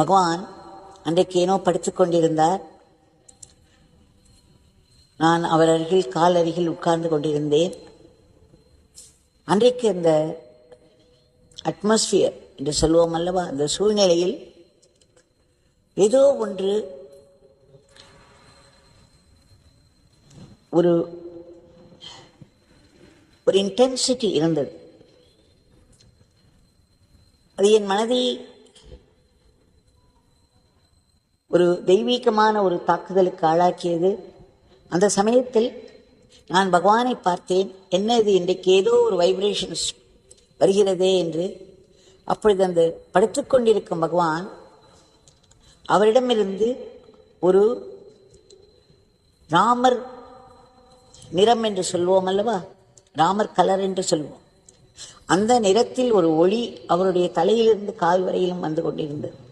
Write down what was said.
பகவான் அன்றைக்கு ஏனோ படித்து கொண்டிருந்தார். நான் அவர் அருகில் கால் அருகில் உட்கார்ந்து கொண்டிருந்தேன். அன்றைக்கு அந்த அட்மாஸ்பியர் என்று சொல்லுவோம் அல்லவா அந்த சூழ்நிலையில் ஏதோ ஒன்று ஒரு ஒரு இன்டென்சிட்டி இருந்தது. அது என் மனதை ஒரு தெய்வீகமான ஒரு தாக்குதலுக்கு ஆளாக்கியது. அந்த சமயத்தில் நான் பகவானை பார்த்தேன். என்ன இது இன்றைக்கு ஏதோ ஒரு வைப்ரேஷன்ஸ் வருகிறதே என்று. அப்பொழுது அந்த படுத்துக்கொண்டிருக்கும் பகவான் அவரிடமிருந்து ஒரு ராமர் நிறம் என்று சொல்வோம் அல்லவா? ராமர் கலர் என்று சொல்வோம். அந்த நிறத்தில் ஒரு ஒளி அவருடைய தலையிலிருந்து கால் வரையிலும் வந்து கொண்டிருந்தது.